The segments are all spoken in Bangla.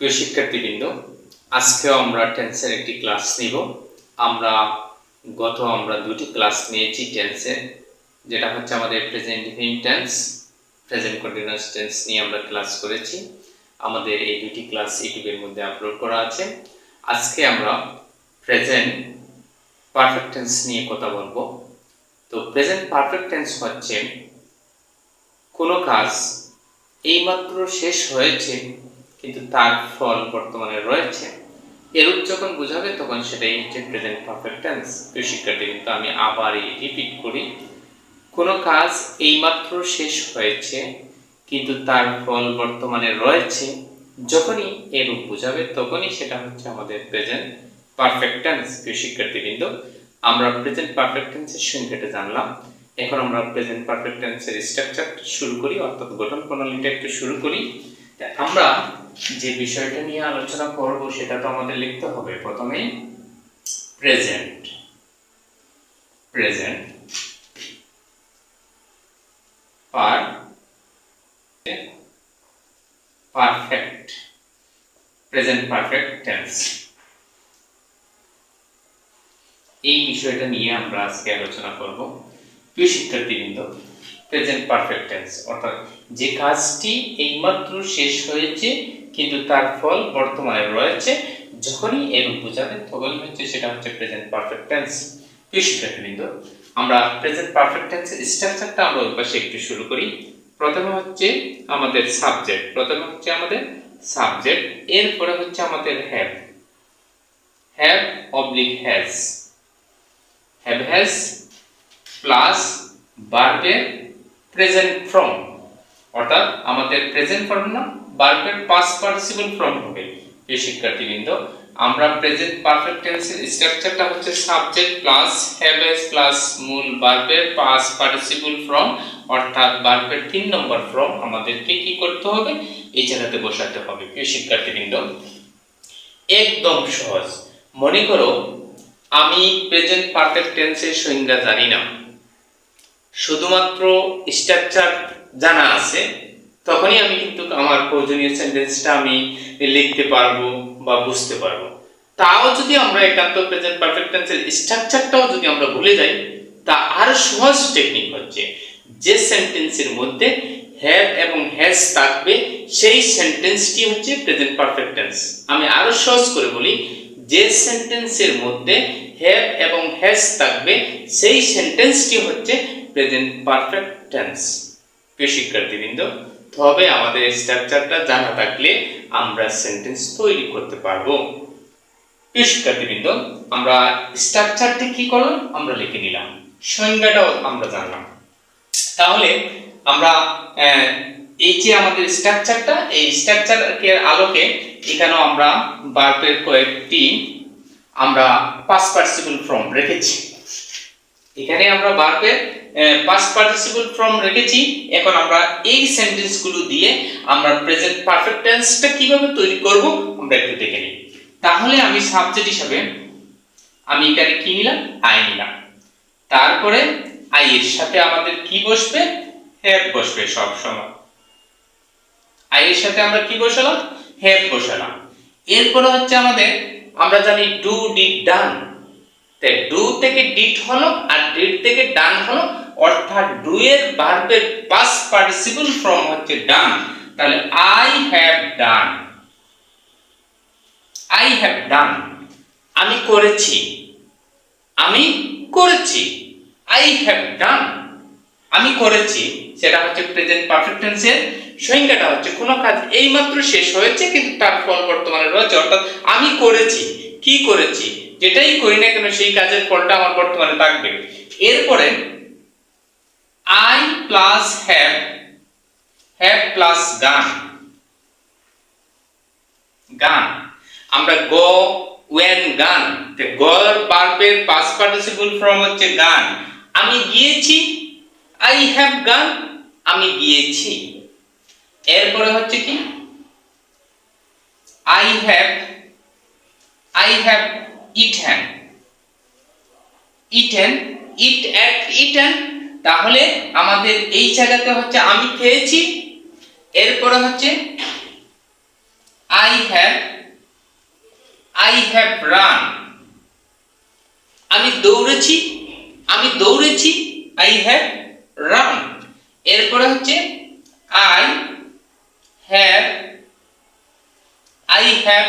প্রিয় শিক্ষার্থীবৃন্দ, আজকেও আমরা টেন্সের একটি ক্লাস নিব। আমরা, গত আমরা দুটি ক্লাস নিয়েছি টেন্সে যেটা হচ্ছে আমাদের present definite tense present continuous tense নিয়ে আমরা ক্লাস করেছি। আমাদের এই দুটি ক্লাস ইউটিউবের মধ্যে আপলোড করা আছে। আজকে আমরা প্রেজেন্ট পারফেক্ট টেন্স নিয়ে কথা বলব। তো প্রেজেন্ট পারফেক্ট টেন্স হচ্ছে কোনো কাজ এইমাত্র শেষ হয়েছে কিন্তু তার ফল বর্তমানে রয়েছে। এরূপ যখন বোঝাবে, তখন সেটাই হচ্ছে প্রেজেন্ট পারফেক্ট টেন্স প্রিয় শিক্ষার্থী, কিন্তু আমি আবার এই রিপিট করি। কোনো কাজ এইমাত্র শেষ হয়েছে, কিন্তু তার ফল বর্তমানে রয়েছে। যখনই এরূপ বোঝাবে, তখনই সেটা হচ্ছে আমাদের প্রেজেন্ট পারফেক্ট টেন্স প্রিয় শিক্ষার্থীবৃন্দ আমরা প্রেজেন্ট পারফেক্ট টেন্সের সংখ্যাটা জানলাম। এখন আমরা প্রেজেন্ট পারফেক্ট টেন্সের স্ট্রাকচারটা শুরু করি, অর্থাৎ গঠন প্রণালীটা একটু শুরু করি। আমরা যে বিষয়টা নিয়ে আলোচনা করব সেটা তো আমাদের লিখতে হবে। প্রথমে present present per perfect present perfect tense এই বিষয়টা নিয়ে আমরা আজকে আলোচনা করব। প্রিয় শিক্ষার্থীবৃন্দ প্রেজেন্ট পারফেক্ট টেন্স অর্থাৎ যে কাজটি এইমাত্র শেষ হয়েছে, কিন্তু তার ফল বর্তমানে রয়েছে, যখনই এরূপ বোঝাবে, তখনই হচ্ছে সেটা হচ্ছে প্রেজেন্ট পারফেক্ট টেন্স প্রিয় আমরা প্রেজেন্ট পারফেক্ট টেন্সের স্ট্রাকচারটা আমরা ওই পাশে একটু শুরু করি। প্রথমে হচ্ছে আমাদের সাবজেক্ট প্রথমে হচ্ছে আমাদের সাবজেক্ট এরপরে হচ্ছে আমাদের have have oblique has have has plus বার্বের present form অর্থাৎ আমাদের প্রেজেন্ট ফর্ম না বার্বের পাস্ট পার্টিসিপল ফর্ম হবে। এই শিক্ষার্থীবৃন্দ, আমরা প্রেজেন্ট পারফেক্ট টেন্সের স্ট্রাকচারটা হচ্ছে subject plus have has plus মূল বার্বের পাস্ট পার্টিসিপল ফর্ম অর্থাৎ বার্বের তিন নম্বর ফর্ম আমাদেরকে কি করতে হবে? এই জায়গাতে বসাতে হবে। প্রিয় শিক্ষার্থীবৃন্দ, একদম সহজ। মনে করো, আমি প্রেজেন্ট পারফেক্ট টেন্সের সংজ্ঞা জানি না। শুধুমাত্র স্ট্রাকচার জানা আছে, তখনই আমি কিন্তু আমার প্রয়োজনীয় সেন্টেন্সটা আমি লিখতে পারব বা বুঝতে পারব। তাও যদি আমরা একান্ত প্রেজেন্ট পারফেক্ট টেন্সের স্ট্রাকচারটাও যদি আমরা ভুলে যাই, তা আরও সহজ টেকনিক হচ্ছে। যে সেন্টেন্সের মধ্যে হ্যাভ এবং হ্যাজ থাকবে, সেই সেন্টেন্সটি হচ্ছে প্রেজেন্ট পারফেক্ট টেন্স আমি আরও সহজ করে বলি, যে সেন্টেন্সের মধ্যে হ্যাভ এবং হ্যাজ থাকবে, সেই সেন্টেন্সটি হচ্ছে প্রেজেন্ট পারফেক্ট টেন্স প্রিয় শিক্ষার্থীবৃন্দ, তবে আমাদের স্ট্রাকচারটা জানা থাকলে আমরা সেন্টেন্স তৈরি করতে পারব। প্রিয় শিক্ষার্থীবৃন্দ, আমরা স্ট্রাকচারটি কি করলাম? আমরা লিখে নিলাম। সংজ্ঞাটাও আমরা জানলাম। তাহলে আমরা এই যে আমাদের স্ট্রাকচারটা এই স্ট্রাকচারের আলোকে এখানেও আমরা বার্বের কয়েকটি আমরা পাস পার্টিসিপল ফর্ম রেখেছি। এখানে আমরা বার্বের পাস পার্টিসিপল ফর্ম রেখেছি। এখন আমরা এই সেন্টেন্সগুলো দিয়ে আমরা প্রেজেন্ট পারফেক্ট টেন্সটা কীভাবে তৈরি করব, আমরা একটু দেখে নিই। তাহলে আমি সাবজেক্ট হিসাবে আমি এখানে কি নিলাম? আই নিলাম। তারপরে আই এর সাথে আমাদের কি বসবে? হ্যাভ বসবে সব সময় আই এর সাথে আমরা কি বসালাম? হ্যাভ বসালাম। এরপরে হচ্ছে আমাদের, আমরা জানি ডু ডিড ডান তাই ডু থেকে ডিড হলো আর ডিড থেকে ডান হলো, অর্থাৎ ডু এর ভার্বের পাস্ট পার্টিসিপল ফর্ম হচ্ছে ডান। তাহলে I have done I have done আমি করেছি। আমি করেছি। আই হ্যাভ ডান আমি করেছি। সেটা হচ্ছে প্রেজেন্ট পারফেক্ট টেন্সের সংজ্ঞাটা হচ্ছে, কোনো কাজ এইমাত্র শেষ হয়েছে, কিন্তু তার ফল বর্তমানে রয়েছে, অর্থাৎ আমি করেছি। কি করেছি? যেটাই করি না কেন, সেই কাজের ফলটা আমার বর্তমানে থাকবে। এরপরে I plus have have plus gone gone আমরা গো ওয়েন গান গর বার্বের পাস পার্টিসিপল ফর্ম হচ্ছে গান আমি গিয়েছি আই হ্যাভ গান আমি গিয়েছি। এরপরে হচ্ছে কি? I have I have eaten eaten eat ate eaten তাহলে আমাদের এই জায়গাতে হচ্ছে আমি খেয়েছি, এরপরে হচ্ছে I have I have run আমি দৌড়েছি আমি দৌড়েছি আই হ্যাভ রান এরপরে হচ্ছে I have I have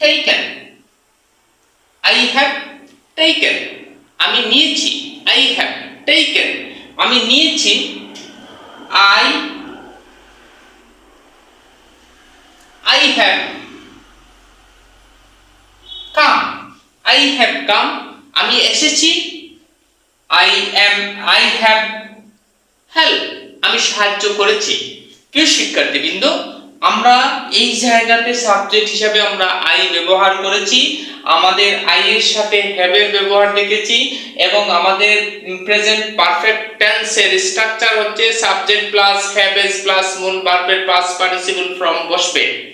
taken I have taken আমি নিয়েছি আই হ্যাভ টেকেন আমি নিয়েছি I I have come I have come আমি এসেছি। I am I have help আমি সাহায্য করেছি। প্রিয় শিক্ষার্থীবৃন্দ আমরা এই জায়গাতে সাবজেক্ট হিসাবে আমরা আই ব্যবহার করেছি, আমাদের আই এর সাথে হ্যাভ এর ব্যবহার দেখেছি এবং আমাদের প্রেজেন্ট পারফেক্ট টেন্সের স্ট্রাকচার হচ্ছে সাবজেক্ট প্লাস হ্যাভ প্লাস মূল ভার্বের প্লাস পার্টিসিপল ফ্রম বসবে।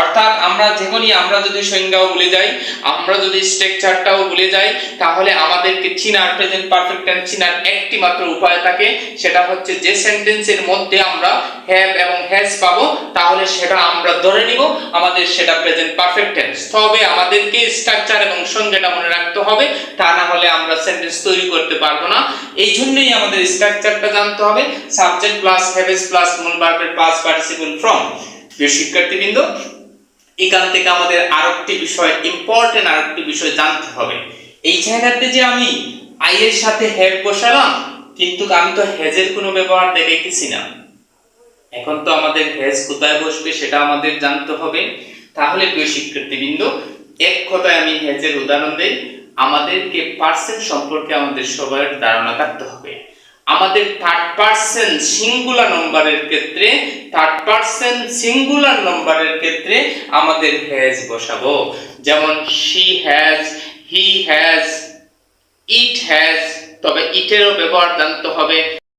অর্থাৎ আমরা যেমনই আমরা যদি সংজ্ঞাও ভুলে যাই, আমরা যদি স্ট্রাকচারটাও ভুলে যাই, তাহলে আমাদেরকে চিনার প্রেজেন্ট পারফেক্ট টেন্স চিনার একটি মাত্র উপায় থাকে, সেটা হচ্ছে যে সেন্টেন্সের মধ্যে আমরা হ্যাভ এবং হ্যাজ পাবো, তাহলে সেটা আমরা ধরে নিব, আমাদের সেটা প্রেজেন্ট পারফেক্ট টেন্স তবে আমাদেরকে স্ট্রাকচার এবং সংজ্ঞাটা মনে রাখতে হবে, তা না হলে আমরা সেন্টেন্স তৈরি করতে পারব না। এই জন্যই আমাদের স্ট্রাকচারটা জানতে হবে সাবজেক্ট প্লাস হ্যাভেজ প্লাস মূল ভার্বের পাস পার্টিসিপল ফ্রম প্রিয় শিক্ষার্থীবৃন্দ এখান থেকে আমাদের আরেকটি বিষয় ইম্পর্টেন্ট আরেকটি বিষয় জানতে হবে। এই জায়গাতে যে আমি আই এর সাথে হ্যাভ বসালাম, কিন্তু আমি তো হ্যাজের কোনো ব্যবহার দেখেছি না। এখন তো আমাদের হ্যাজ কোথায় বসবে সেটা আমাদের জানতে হবে। তাহলে প্রিয় শিক্ষার্থীবৃন্দ, এক কথায় আমি হ্যাজের উদাহরণ দেই। আমাদেরকে পার্সেন্ট সম্পর্কে আমাদের সবার ধারণা থাকতে হবে। আমাদের থার্ড পার্সন সিঙ্গুলার নম্বরের ক্ষেত্রে থার্ড পার্সন সিঙ্গুলার নম্বরের ক্ষেত্রে আমাদের হ্যাজ বসাবো। যেমন she has he has it has তবে ইটেরও ব্যবহার জানতে হবে।